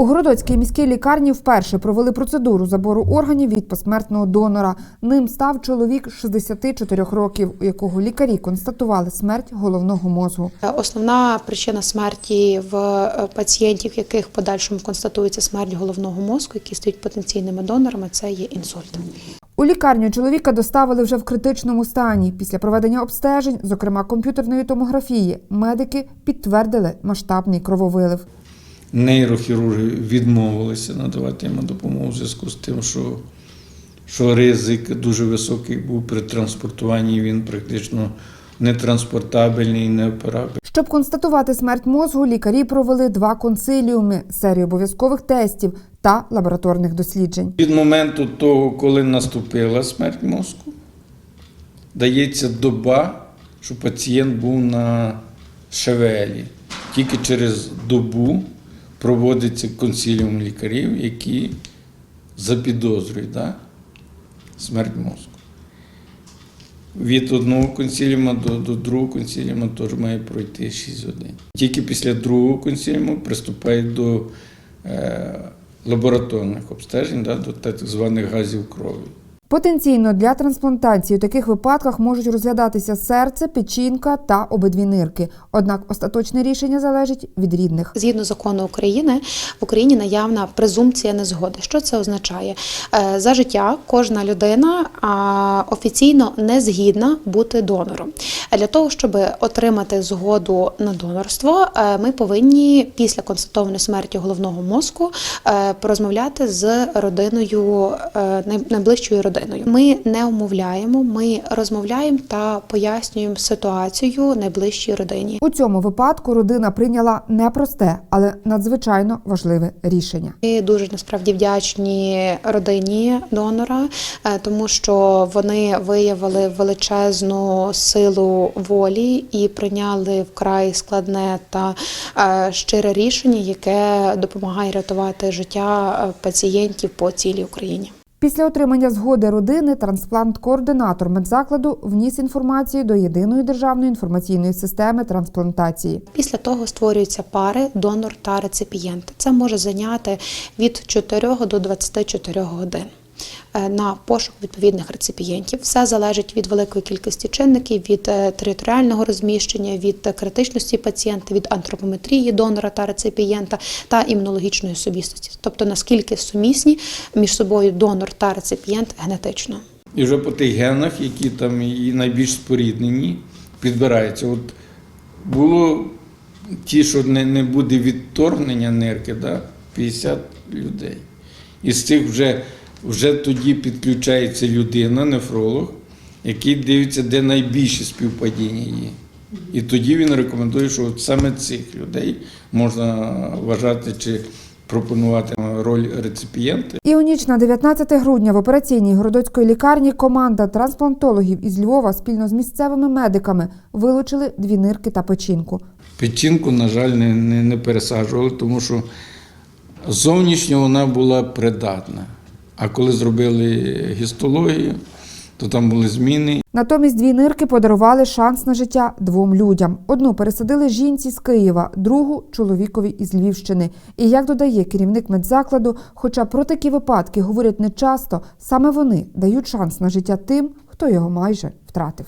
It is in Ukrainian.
У Городоцькій міській лікарні вперше провели процедуру забору органів від посмертного донора. Ним став чоловік 64 років, у якого лікарі констатували смерть головного мозку. Основна причина смерті в е, пацієнтів, яких в подальшому констатується смерть головного мозку, які стають потенційними донорами, це є інсульт. У лікарню чоловіка доставили вже в критичному стані. Після проведення обстежень, зокрема комп'ютерної томографії, медики підтвердили масштабний крововилив. Нейрохірурги відмовилися надавати йому допомогу в зв'язку з тим, що, що ризик дуже високий був при транспортуванні, він практично нетранспортабельний і неоперабельний. Щоб констатувати смерть мозку, лікарі провели два консиліуми, серію обов'язкових тестів та лабораторних досліджень. Від моменту того, коли наступила смерть мозку, дається доба, що пацієнт був на ШВЛі. Тільки через добу проводиться консиліум лікарів, які запідозрюють да, смерть мозку. Від одного консиліума до, до другого консиліума теж має пройти 6 годин. Тільки після другого консиліуму приступають до е, лабораторних обстежень, да, до так званих газів крові. Потенційно для трансплантації у таких випадках можуть розглядатися серце, печінка та обидві нирки. Однак остаточне рішення залежить від рідних. Згідно закону України, в Україні наявна презумпція незгоди. Що це означає? Е, За життя кожна людина офіційно не згідна бути донором. Для того, щоб отримати згоду на донорство, е, ми повинні після констатованої смерті головного мозку е, порозмовляти з родиною, найближчою родиною. Ми не умовляємо, ми розмовляємо та пояснюємо ситуацію найближчій родині. У цьому випадку родина прийняла непросте, але надзвичайно важливе рішення. Ми дуже насправді вдячні родині донора, е, тому що вони виявили величезну силу волі і прийняли вкрай складне та е, щире рішення, яке допомагає рятувати життя е, пацієнтів по цілій Україні. Після отримання згоди родини трансплант-координатор медзакладу вніс інформацію до єдиної державної інформаційної системи трансплантації. Після того створюються пари донор та реципієнт. Це може зайняти від 4 до 24 годин. Е, На пошук відповідних реципієнтів все залежить від великої кількості чинників, від е, територіального розміщення, від е, критичності пацієнта, від антропометрії донора та реципієнта та імунологічної особистості, тобто наскільки сумісні між собою донор та реципієнт генетично. І вже по тих генах, які там і найбільш споріднені, підбираються. От було ті, що не, не буде відторгнення нирки, да, 50 людей. Із цих вже, вже тоді підключається людина, нефролог, який дивиться, де найбільше співпадіння є. І тоді він рекомендує, що от саме цих людей можна вважати чи пропонувати роль реципієнта. І у ніч на 19 грудня в операційній городоцької лікарні команда трансплантологів із Львова спільно з місцевими медиками вилучили дві нирки та печінку. Печінку, на жаль, не, не, не пересаджували, тому що зовнішньо вона була придатна. А коли зробили гістологію, то там були зміни. Натомість дві нирки подарували шанс на життя двом людям. Одну пересадили жінці з Києва, другу чоловікові із Львівщини. І як додає керівник медзакладу, хоча про такі випадки говорять не часто, саме вони дають шанс на життя тим, хто його майже втратив.